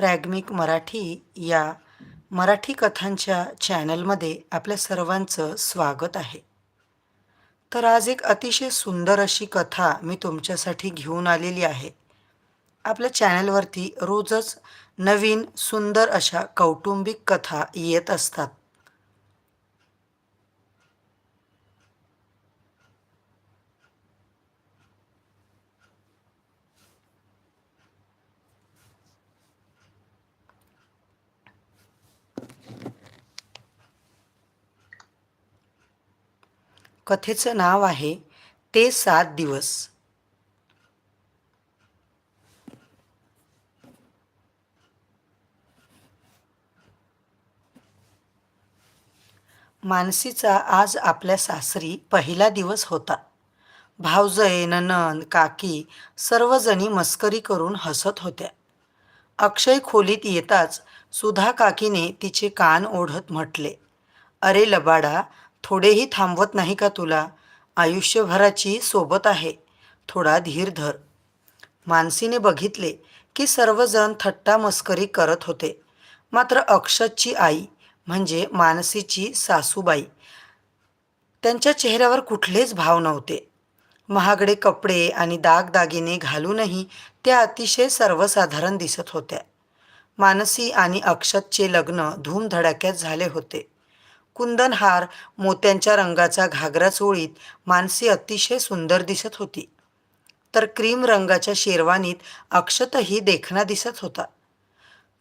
प्रॅग्मिक मराठी या मराठी कथांच्या चॅनलमध्ये आपल्या सर्वांचं स्वागत आहे. तर आज एक अतिशय सुंदर अशी कथा मी तुमच्यासाठी घेऊन आलेली आहे. आपल्या चॅनलवरती रोजच नवीन सुंदर अशा कौटुंबिक कथा येत असतात. कथेचं नाव आहे ते सात दिवस. मानसीचा आज आपल्या सासरी पहिला दिवस होता. भावजय ननंद काकी सर्वजणी मस्करी करून हसत होत्या. अक्षय खोलीत येताच सुधा काकीने तिचे कान ओढत म्हटले अरे लबाडा थोडेही थांबवत नाही का तुला? आयुष्यभराची सोबत आहे थोडा धीर धर. मानसीने बघितले की सर्वजण थट्टा मस्करी करत होते. मात्र अक्षतची आई म्हणजे मानसीची सासूबाई त्यांच्या चेहऱ्यावर कुठलेच भाव नव्हते. महागडे कपडे आणि दागदागिने घालूनही त्या अतिशय सर्वसाधारण दिसत होत्या. मानसी आणि अक्षतचे लग्न धूमधडाक्यात झाले होते. कुंदनहार मोत्यांच्या रंगाचा घागरा चोळीत मानसी अतिशय सुंदर दिसत होती. तर क्रीम रंगाच्या शेरवानीत अक्षतही देखणा दिसत होता.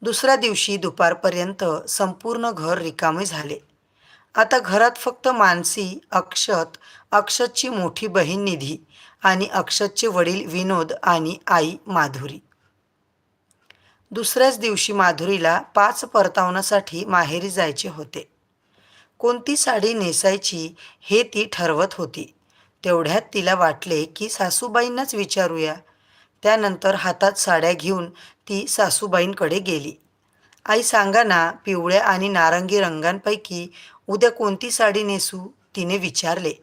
दुसऱ्या दिवशी दुपारपर्यंत संपूर्ण घर रिकामे झाले. आता घरात फक्त मानसी अक्षत अक्षतची मोठी बहीण निधी आणि अक्षतचे वडील विनोद आणि आई माधुरी. दुसऱ्याच दिवशी माधुरीला पाच परतावण्यासाठी माहेरी जायचे होते. कोणती साडी नेसायची हे ती ठरवत होती. तेवढ्यात तिला वाटले की सासूबाईंनाच विचारूया. त्यानंतर हातात साड्या घेऊन ती सासूबाईंकडे गेली. आई सांगा ना पिवळ्या आणि नारंगी रंगांपैकी उद्या कोणती साडी नेसू? तिने विचारले.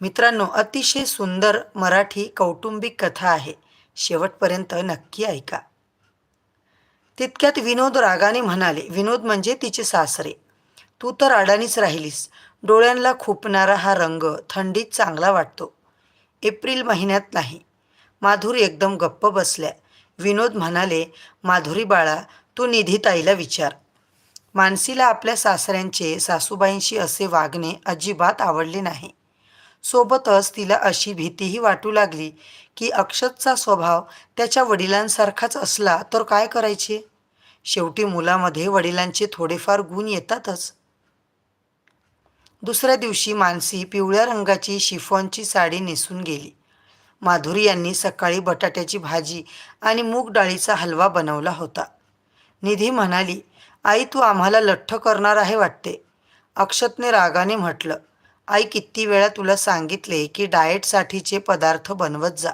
मित्रांनो अतिशय सुंदर मराठी कौटुंबिक कथा आहे. शेवटपर्यंत नक्की ऐका. तितक्यात विनोद रागाने म्हणाले विनोद म्हणजे तिचे सासरे. तू तर अडाणीच राहिलीस. डोळ्यांना खुपणारा हा रंग थंडीत चांगला वाटतो. एप्रिल महिन्यात नाही. माधुरी एकदम गप्प बसल्या. विनोद म्हणाले माधुरी बाळा तू निधीताईला विचार. मानसीला आपल्या सासऱ्यांचे सासूबाईंशी असे वागणे अजिबात आवडले नाही. सोबतच तिला अशी भीतीही वाटू लागली की अक्षतचा स्वभाव त्याच्या वडिलांसारखाच असला तर काय करायचे? शेवटी मुलामध्ये वडिलांचे थोडेफार गुण येतातच. दुसऱ्या दिवशी मानसी पिवळ्या रंगाची शिफॉनची साडी नेसून गेली. माधुरी यांनी सकाळी बटाट्याची भाजी आणि मूग डाळीचा हलवा बनवला होता. निधी म्हणाली आई तू आम्हाला लठ्ठ करणार आहे वाटते. अक्षतने रागाने म्हटलं आई किती वेळा तुला सांगितले की डाएटसाठीचे पदार्थ बनवत जा.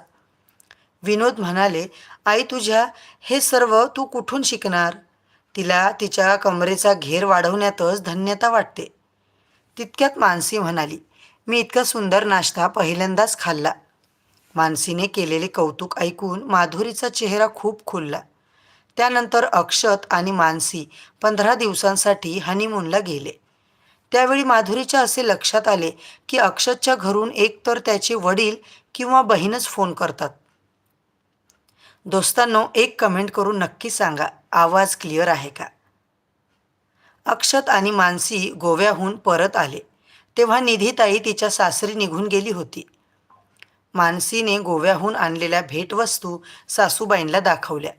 विनोद म्हणाले आई तुझ्या हे सर्व तू कुठून शिकणार? तिला तिच्या कमरेचा घेर वाढवण्यातच धन्यता वाटते. तितक्यात मानसी म्हणाली मी इतका सुंदर नाश्ता पहिल्यांदाच खाल्ला. मानसीने केलेले कौतुक ऐकून माधुरीचा चेहरा खूप खुलला. त्यानंतर अक्षत आणि मानसी पंधरा दिवसांसाठी हनीमूनला गेले. त्यावेळी माधुरीच्या असे लक्षात आले की अक्षतच्या घरून एकतर त्याचे वडील किंवा बहीणच फोन करतात. दोस्तांनो एक कमेंट करून नक्की सांगा आवाज क्लिअर आहे का? अक्षत आणि मानसी गोव्याहून परत आले. तेव्हा निधीताई तिच्या सासरी निघून गेली होती. मानसीने गोव्याहून आणलेल्या भेटवस्तू सासूबाईंना दाखवल्या.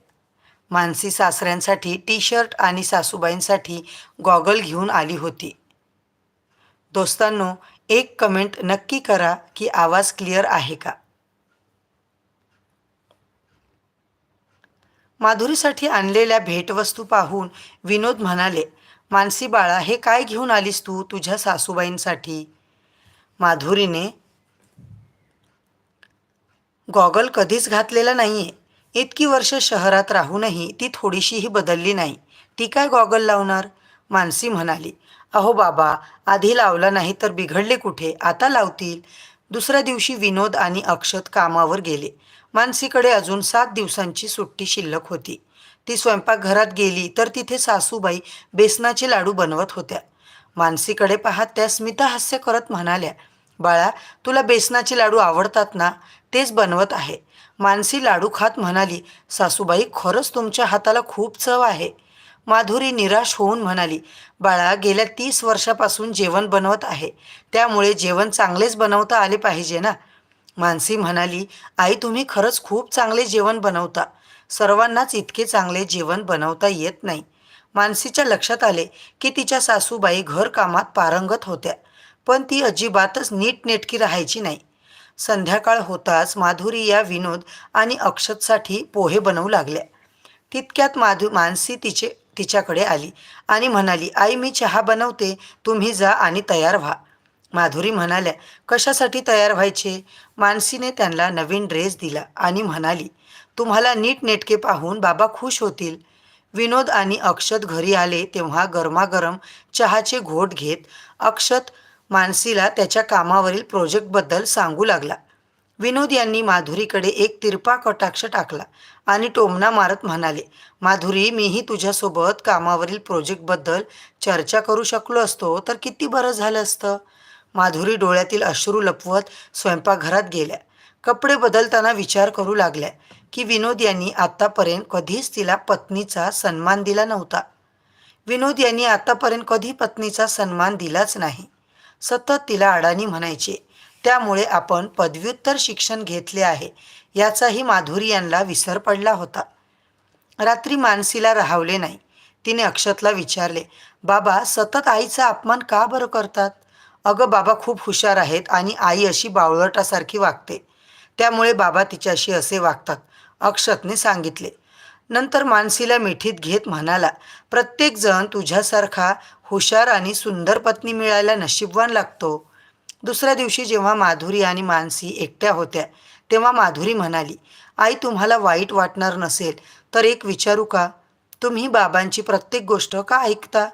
मानसी सासऱ्यांसाठी टी शर्ट आणि सासूबाईंसाठी गॉगल घेऊन आली होती. दोस्तांनो एक कमेंट नक्की करा की आवाज क्लिअर आहे का? माधुरीसाठी आणलेल्या भेटवस्तू पाहून विनोद म्हणाले मानसी बाळा हे काय घेऊन आलीस तू तुझ्या सासूबाईंसाठी? माधुरीने गॉगल कधीच घातलेला नाही आहे इतकी वर्ष शहरात राहूनही ती थोडीशीही बदलली नाही. ती काय गॉगल लावणार? मानसी म्हणाली. अहो बाबा आधी लावला नाही तर बिघडले कुठे? आता लावतील. दुसऱ्या दिवशी विनोद आणि अक्षत कामावर गेले. मानसीकडे अजून सात दिवसांची सुट्टी शिल्लक होती. ती स्वयंपाकघरात गेली तर तिथे सासूबाई बेसनाचे लाडू बनवत होत्या. मानसीकडे पाहत त्या स्मिता हास्य करत म्हणाल्या बाळा तुला बेसनाचे लाडू आवडतात ना? तेच बनवत आहे. मानसी लाडू खात म्हणाली सासूबाई खरंच तुमच्या हाताला खूप चव आहे. माधुरी निराश होऊन म्हणाली बाळा गेल्या तीस वर्षापासून जेवण बनवत आहे. त्यामुळे जेवण चांगलेच बनवता आले पाहिजे ना? मानसी म्हणाली आई तुम्ही खरंच खूप चांगले जेवण बनवता. सर्वांनाच इतके चांगले जेवण बनवता येत नाही. मानसीच्या लक्षात आले की तिच्या सासूबाई घरकामात पारंगत होत्या पण ती अजिबातच नीटनेटकी राहायची नाही. संध्याकाळ होताच माधुरी या विनोद आणि अक्षतसाठी पोहे बनवू लागल्या. तितक्यात माधु मानसी तिचे तिच्याकडे आली आणि म्हणाली आई मी चहा बनवते तुम्ही जा आणि तयार व्हा. माधुरी म्हणाल्या कशासाठी तयार व्हायचे? मानसीने त्यांना नवीन ड्रेस दिला आणि म्हणाली तुम्हाला नीट नेटके पाहून बाबा खुश होतील. विनोद आणि अक्षत घरी आले तेव्हा गरमागरम चहाचे घोट घेत अक्षत मानसीला त्याच्या कामावरील प्रोजेक्टबद्दल सांगू लागला. विनोद यांनी माधुरीकडे एक तिरपा कटाक्ष टाकला आणि टोमणा मारत म्हणाले माधुरी मीही तुझ्यासोबत कामावरील प्रोजेक्टबद्दल चर्चा करू शकलो असतो तर किती बरं झालं असतं माधुरी डोळ्यातील अश्रू लपवत स्वयंपाकघरात गेल्या. कपडे बदलताना विचार करू लागल्या की विनोद यांनी आत्तापर्यंत कधीच तिला पत्नीचा सन्मान दिला नव्हता. विनोद यांनी आत्तापर्यंत कधी पत्नीचा सन्मान दिलाच नाही. सतत तिला अडाणी म्हणायचे. त्यामुळे आपण पदव्युत्तर शिक्षण घेतले आहे. याचाही माधुरी यांना विसर पडला होता. रात्री मानसीला राहावले नाही. तिने अक्षतला विचारले बाबा सतत आईचा अपमान का बरं करतात? अगं बाबा खूप हुशार आहेत आणि आई अशी बावळटासारखी वागते. त्यामुळे बाबा तिच्याशी असे वागतात अक्षतने सांगितले. नंतर मानसीला मिठीत घेत म्हणाला प्रत्येकजण तुझ्यासारखा हुशार आणि सुंदर पत्नी मिळायला नशीबवान लागतो. दुसऱ्या दिवशी जेव्हा माधुरी आणि मानसी एकट्या होत्या तेव्हा माधुरी म्हणाली आई तुम्हाला वाईट वाटणार नसेल तर एक विचारू का? तुम्ही बाबांची प्रत्येक गोष्ट का ऐकता?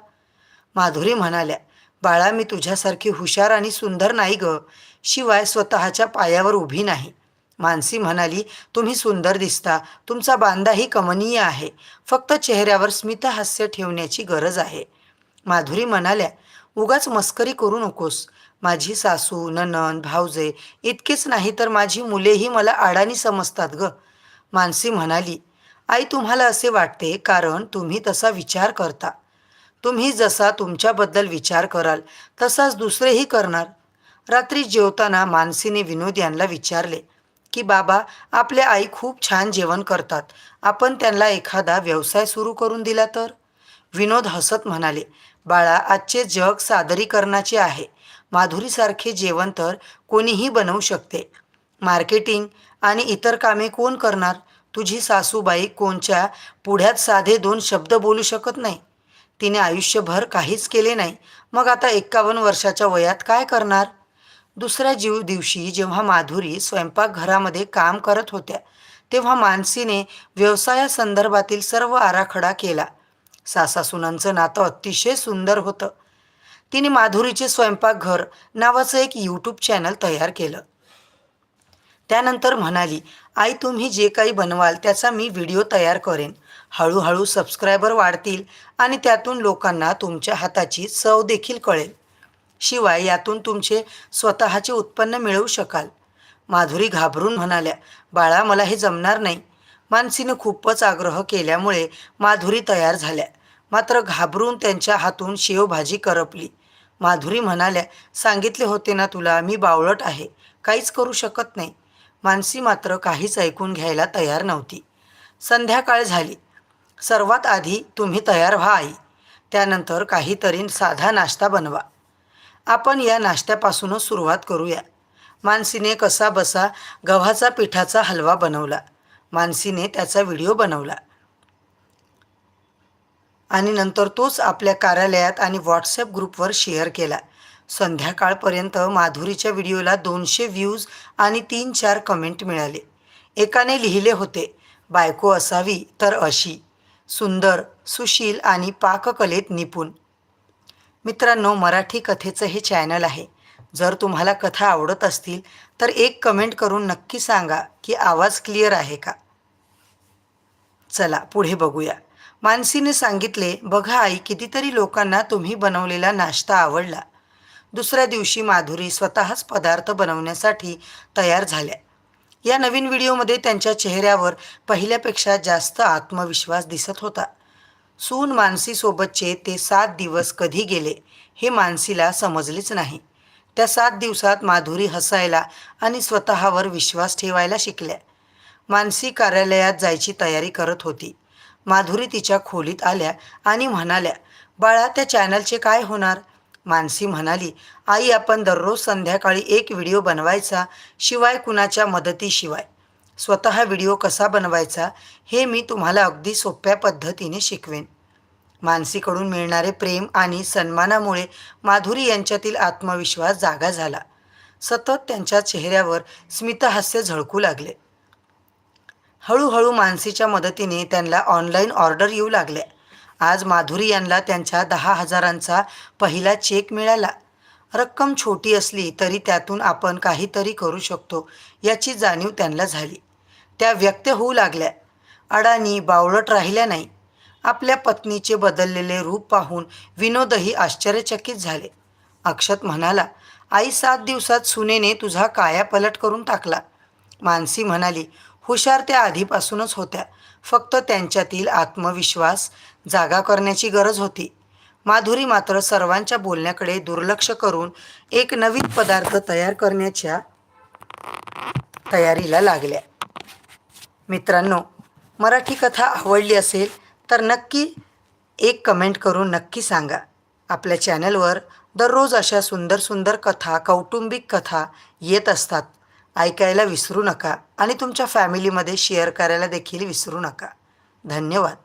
माधुरी म्हणाल्या बाळा मी तुझ्यासारखी हुशार आणि सुंदर नाही ग शिवाय स्वतःच्या पायावर उभी नाही. मानसी म्हणाली तुम्ही सुंदर दिसता तुमचा बांधाही कमनीय आहे फक्त चेहऱ्यावर स्मितहास्य ठेवण्याची गरज आहे. माधुरी म्हणाल्या उगाच मस्करी करू नकोस. माझी सासू ननन भावजे इतकीच नाही तर माझी मुलेही मला अडाणी समजतात ग. मानसी म्हणाली आई तुम्हाला असे वाटते कारण तुम्ही तसा विचार करता. तुम्ही जसा तुमच्याबद्दल विचार कराल तसाच दुसरेही करणार. रात्री जेवताना मानसीने विनोद यांना विचारले की बाबा आपल्या आई खूप छान जेवण करतात. आपण त्यांना एखादा व्यवसाय सुरू करून दिला तर? विनोद हसत म्हणाले बाळा आजचे जग सादरीकरणाचे आहे. माधुरीसारखे जेवण तर कोणीही बनवू शकते. मार्केटिंग आणि इतर कामे कोण करणार? तुझी सासूबाई कोणच्या पुढ्यात साधे दोन शब्द बोलू शकत नाही? तिने आयुष्यभर काहीच केले नाही. मग आता एक्कावन्न वर्षाच्या वयात काय करणार? दुसऱ्या जीव दिवशी जेव्हा माधुरी स्वयंपाकघरामध्ये काम करत होत्या तेव्हा मानसीने व्यवसायासंदर्भातील सर्व आराखडा केला. सासासुनांचं नातं अतिशय सुंदर होतं. तिने माधुरीचे स्वयंपाकघर नावाचं एक यूट्यूब चॅनल तयार केलं. त्यानंतर म्हणाली आई तुम्ही जे काही बनवाल त्याचा मी व्हिडिओ तयार करेन. हळूहळू सबस्क्रायबर वाढतील आणि त्यातून लोकांना तुमच्या हाताची चव देखील कळेल. शिवाय यातून तुमचे स्वतःचे उत्पन्न मिळवू शकाल. माधुरी घाबरून म्हणाल्या बाळा मला हे जमणार नाही. मानसीनं खूपच आग्रह केल्यामुळे माधुरी तयार झाल्या. मात्र घाबरून त्यांच्या हातून शेवभाजी करपली. माधुरी म्हणाल्या सांगितले होते ना तुला मी बावळट आहे. काहीच करू शकत नाही. मानसी मात्र काहीच ऐकून घ्यायला तयार नव्हती. संध्याकाळ झाली. सर्वात आधी तुम्ही तयार व्हा आई. त्यानंतर काहीतरी साधा नाश्ता बनवा. आपण या नाश्त्यापासूनच सुरुवात करूया. मानसीने कसा बसा गव्हाचा पिठाचा हलवा बनवला. मानसीने त्याचा व्हिडिओ बनवला. आणि नंतर तोच आपल्या कार्यालयात आणि व्हॉट्सॲप ग्रुपवर शेअर केला. संध्याकाळपर्यंत माधुरीच्या व्हिडिओला दोनशे व्ह्यूज आणि तीन चार कमेंट मिळाले. एकाने लिहिले होते बायको असावी तर अशी. सुंदर सुशील आणि पाककलेत निपुण. मित्रांनो मराठी कथेचं हे चॅनल आहे. जर तुम्हाला कथा आवडत असतील तर एक कमेंट करून नक्की सांगा की आवाज क्लिअर आहे का? चला पुढे बघूया. मानसीने सांगितले बघा आई कितीतरी लोकांना तुम्ही बनवलेला नाश्ता आवडला. दुसऱ्या दिवशी माधुरी स्वतःच पदार्थ बनवण्यासाठी तयार झाल्या. या नवीन व्हिडिओमध्ये त्यांच्या चेहऱ्यावर पहिल्यापेक्षा जास्त आत्मविश्वास दिसत होता. सून मानसीसोबतचे ते सात दिवस कधी गेले हे मानसीला समजलेच नाही. त्या सात दिवसात माधुरी हसायला आणि स्वतःवर विश्वास ठेवायला शिकल्या. मानसी कार्यालयात जायची तयारी करत होती. माधुरी तिच्या खोलीत आल्या आणि म्हणाल्या बाळा त्या चॅनलचे काय होणार? मानसी म्हणाली आई आपण दररोज संध्याकाळी एक व्हिडिओ बनवायचा शिवाय कुणाच्या मदतीशिवाय. स्वतः व्हिडिओ कसा बनवायचा हे मी तुम्हाला अगदी सोप्या पद्धतीने शिकवेन. मानसीकडून मिळणारे प्रेम आणि सन्मानामुळे माधुरी यांच्यातील आत्मविश्वास जागा झाला. सतत त्यांच्या चेहऱ्यावर स्मितहास्य झळकू लागले. हळूहळू मानसीच्या मदतीने त्यांना ऑनलाईन ऑर्डर येऊ लागल्या आज माधुरी यांना त्यांच्या दहा हजारांचा पहिला चेक मिळाला. रक्कम छोटी असली तरी त्यातून आपण काहीतरी करू शकतो याची जाणीव त्यांना झाली. त्या व्यक्त होऊ लागल्या. अडाणी बावळट राहिल्या नाही. आपल्या पत्नीचे बदललेले रूप पाहून विनोदही आश्चर्यचकित झाले. अक्षत म्हणाला आई सात दिवसात सुनेने तुझा कायापलट करून टाकला. मानसी म्हणाली हुशार त्या आधीपासूनच होत्या. फक्त त्यांच्यातील आत्मविश्वास जागा करण्याची गरज होती. माधुरी मात्र सर्वांच्या बोलण्याकडे दुर्लक्ष करून एक नवीन पदार्थ तयार करण्याच्या तयारीला लागल्या. मित्रांनो मराठी कथा आवडली असेल तर नक्की एक कमेंट करून नक्की सांगा. आपल्या चॅनलवर दररोज अशा सुंदर सुंदर कथा कौटुंबिक कथा येत असतात. ऐकायला विसरू नका आणि तुमच्या फॅमिलीमध्ये शेअर करायला देखील विसरू नका. धन्यवाद.